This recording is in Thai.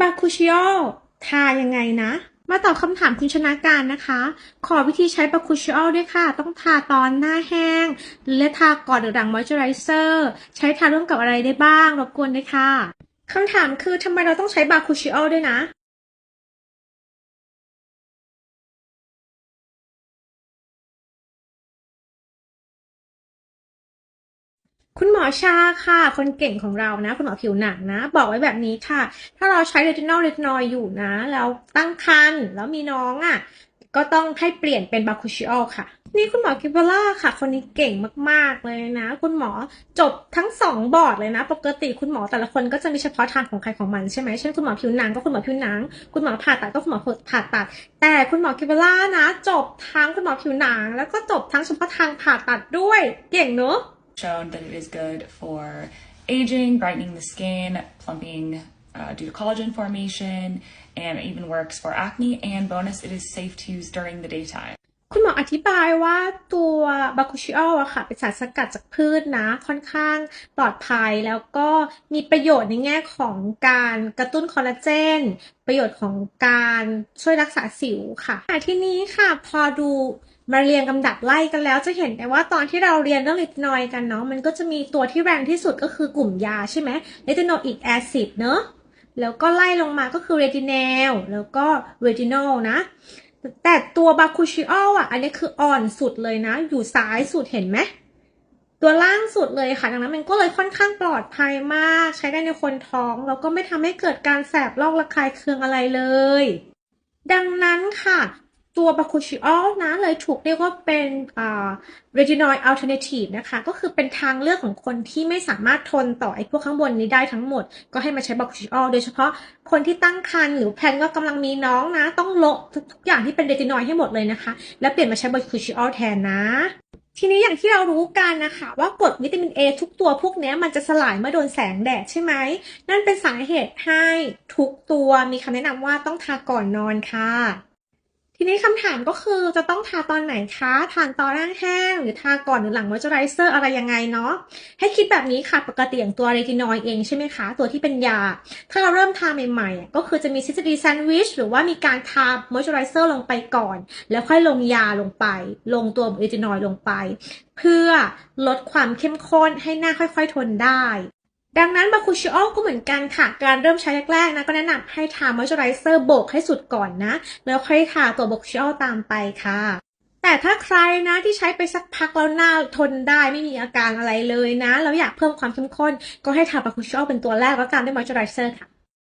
บาคูชิโอทายังไงนะ มาตอบคำถามคุณชนะการนะคะ ขอวิธีใช้บาคูชิโอด้วยค่ะ ต้องทาตอนหน้าแห้ง และทาก่อนหรือหลังมอยเจอร์ไรเซอร์ ใช้ทาร่วมกับอะไรได้บ้าง รบกวนด้วยค่ะคำถามคือทำไมเราต้องใช้บาคูชิโอด้วยนะ คุณหมอชาค่ะ คนเก่งของเรานะ คุณหมอผิวหนังนะ บอกไว้แบบนี้ค่ะ ถ้าเราใช้เรตินอลเรตินอยอยู่นะ แล้วตั้งครรภ์แล้วมีน้องอะ ก็ต้องให้เปลี่ยนเป็นบาคูชิโอค่ะ นี่คุณหมอกิบล่าค่ะ คนนี้เก่งมากๆเลยนะ คุณหมอจบทั้งสองบอร์ดเลยนะ ปกติคุณหมอแต่ละคนก็จะมีเฉพาะทางของใครของมันใช่ไหมเช่นคุณหมอผิวหนังก็คุณหมอผิวหนัง คุณหมอผ่าตัดก็คุณหมอผ่าตัด แต่คุณหมอกิบล่านะ จบทั้งคุณหมอผิวหนัง แล้วก็จบทั้งเฉพาะทางผ่าตัดด้วย เก่งเนอะ shown that it is good for aging, brightening the skin, plumping uh, due to collagen formation, and it even works for acne. And bonus, it is safe to use during the daytime. คุณหมออธิบายว่าตัวบาคูชิโออะค่ะ เป็นสารสกัดจากพืชนะ ค่อนข้างปลอดภัยแล้วก็มีประโยชน์ในแง่ของการกระตุ้นคอลลาเจน ประโยชน์ของการช่วยรักษาสิวค่ะแต่ที่นี้ค่ะพอดูมาเรียงลำดับไล่กันแล้วจะเห็นได้ว่าตอนที่เราเรียนเรื่องลิตินอยด์กันเนาะมันก็จะมีตัวที่แรงที่สุดก็คือกลุ่มยาใช่ไหมลิตินอลอีกแอซิดเนาะแล้วก็ไล่ลงมาก็คือเรตินอลแล้วก็เรตินอลนะ แต่ตัวบาคูชิโออะ อันนี้คืออ่อนสุดเลยนะ อยู่ซ้ายสุดเห็นไหม ตัวล่างสุดเลยค่ะ ดังนั้นมันก็เลยค่อนข้างปลอดภัยมาก ใช้ได้ในคนท้อง แล้วก็ไม่ทำให้เกิดการแสบลอกระคายเคืองอะไรเลย ดังนั้นค่ะ ตัวบาคูชิโอลนะเลยถูกเรียกว่าเป็นอ่า retinol alternative นะคะ ก็คือเป็นทางเลือกของคนที่ไม่สามารถทนต่อไอ้พวกข้างบนนี้ได้ทั้งหมด ก็ให้มาใช้บาคูชิโอลโดยเฉพาะคนที่ตั้งครรภ์หรือแพนก็กำลังมีน้องนะ ต้องลบทุกอย่างที่เป็นเรตินอยด์ให้หมดเลยนะคะ แล้วเปลี่ยนมาใช้บาคูชิโอลแทนนะทีนี้อย่างที่เรารู้กันนะคะว่ากรดวิตามิน A ทุกตัวพวกนี้มันจะสลายเมื่อโดนแสงแดดใช่ไหม นั่นเป็นสาเหตุให้ทุกตัวมีคำแนะนำว่าต้องทาก่อนนอนค่ะ ทีนี้คำถามก็คือจะต้องทาตอนไหนคะ ทานตอนแห้งหรือทาก่อนหรือหลังมอยเจอไรเซอร์อะไรยังไงเนาะ ให้คิดแบบนี้ค่ะ ปกติอย่างตัวเรตินอยเองใช่ไหมคะ ตัวที่เป็นยา ถ้าเราเริ่มทาใหม่ๆ ก็คือจะมีทฤษฎีแซนด์วิชหรือว่ามีการทามอยเจอไรเซอร์ลงไปก่อน แล้วค่อยลงยาลงไป ลงตัวเรตินอยลงไป เพื่อลดความเข้มข้นให้หน้าค่อยๆทนได้ ดังนั้นบาคูชิโอก็เหมือนกันค่ะ การเริ่มใช้แรกๆนะก็แนะนำให้ทามอยเจอไรเซอร์โบกให้สุดก่อนนะ แล้วค่อยทาตัวบาคูชิโอตามไปค่ะแต่ถ้าใครนะที่ใช้ไปสักพักแล้วหน้าทนได้ไม่มีอาการอะไรเลยนะ แล้วอยากเพิ่มความเข้มข้น ก็ให้ทาบาคูชิโอเป็นตัวแรกแล้วตามด้วยมอยเจอไรเซอร์ค่ะ